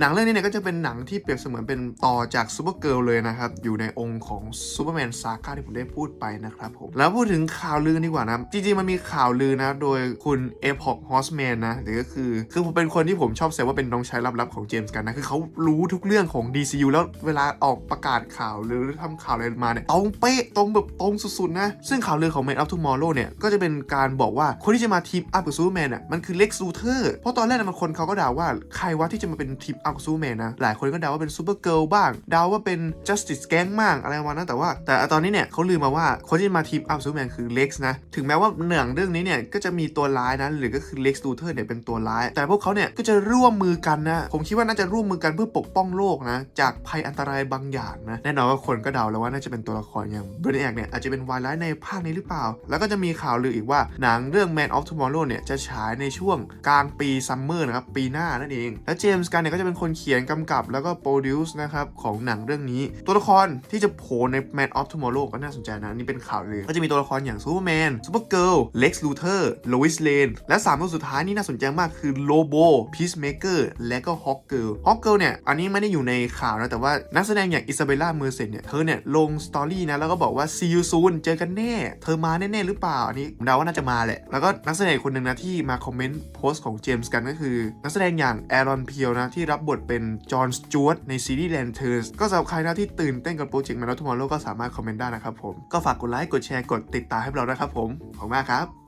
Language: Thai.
หนังเรื่องนี้เนี่ยก็จะเป็นหนังที่เปรียบเสมือนเป็นต่อจากซูเปอร์เกิลเลยนะครับ อยู่ในองค์ของซูเปอร์แมนซาก้าที่ผมได้พูดไปนะครับผม แล้วพูดถึงข่าวลือดีกว่านะ จริงๆ มันมีข่าวลือนะ โดยคุณเอพอกฮอสแมนนะ หรือก็คือ คือผมเป็นคนที่ผมชอบแซวว่าเป็นน้องชายลับๆของเจมส์กันนะ คือเขารู้ทุกเรื่องของ DCU แล้วเวลาออกประกาศข่าวหรือทำข่าวอะไรมาเนี่ยตรงเป๊ะตรงแบบตรงสุดๆนะซึ่งข่าวลือของ Man of Tomorrow เนี่ยก็จะเป็นการบอกว่าคนที่จะมาทีมอัพกับซูเปอร์แมนอะมันคือเล็กซูเทอร์เพราะตอนแรกนะบางคนเขาก็ด่าว่าใครวะที่จะมาเป็นทีมอัพกับซูเมนนะ หลายคนก็เดาว่าเป็นซูเปอร์เกิลบ้าง เดาว่าเป็น Justice Gang บ้างอะไรประมาณนั้นแต่ว่า แต่ตอนนี้เนี่ยเขาลือมาว่าคนที่มาทีมอัพซูเมนคือเล็กซ์นะ ถึงแม้ว่าหนังเรื่องนี้เนี่ยก็จะมีตัวร้ายนะหรือก็คือเล็กซ์ลูเทอร์เนี่ยเป็นตัวร้าย แต่พวกเขาเนี่ยก็จะร่วมมือกันนะ ผมคิดว่าน่าจะร่วมมือกันเพื่อปกป้องโลกนะ จากภัยอันตรายบางอย่างนะ แน่นอนว่าคนก็เดาแล้วว่าน่าจะเป็นตัวละครอย่างเบรนแอกเนี่ยอาจจะเป็นวายร้ายในภาคนี้หรือเปล่า แล้วก็จะมีข่าวลืออีกว่าหนังเรื่อง Man of Tomorrow เนี่ยจะฉายในช่วงกลางปีซัมเมอร์นะครับปีหน้านั่นเอง และเจมส์กันเนี่ยก็จะเป็นคนเขียนกำกับแล้วก็โปรดิวซ์นะครับของหนังเรื่องนี้ ตัวละครที่จะโผล่ใน Man of Tomorrow ก็น่าสนใจนะอันนี่เป็นข่าวเลือก็จะมีตัวละครอย่างซูเปอร์แมนซูเปอร์เกิร์ลเล็กซ์ลูเทอร์โลวิสเลนและสามตัวสุดท้ายนี่น่าสนใจมากคือโลโบพีซเมเกอร์และก็ฮอกเกิลฮอกเกิลเนี่ยอันนี้ไม่ได้อยู่ในข่าวนะแต่ว่านักแสดงอย่างอิซาเบล่าเมอร์เซนเนี่ยเธอเนี่ยลงสตอรี่นะแล้วก็บอกว่า see you soon เจอกันแน่ เธอมาแน่ๆหรือเปล่าอันนี้เดาว่าน่าจะมาแหละแล้วก็นักแสดงคนหนึ่งนะที่มาคอมเมนต์โพสต์ของเจมส์กันก็คือ นักแสดงอย่างแอรอนเพียวนะที่รับบบทเป็นจอห์นสจวตในซีรีส์แลนเทอร์สก็สำหรับใครนะที่ตื่นเต้นกับโปรเจกต์มาแล้วทุกวันโลกก็สามารถคอมเมนต์ได้นะครับผม ก็ฝากกดไลค์ กดแชร์ กดติดตามให้เราด้ครับผม ขอบคุณมากครับ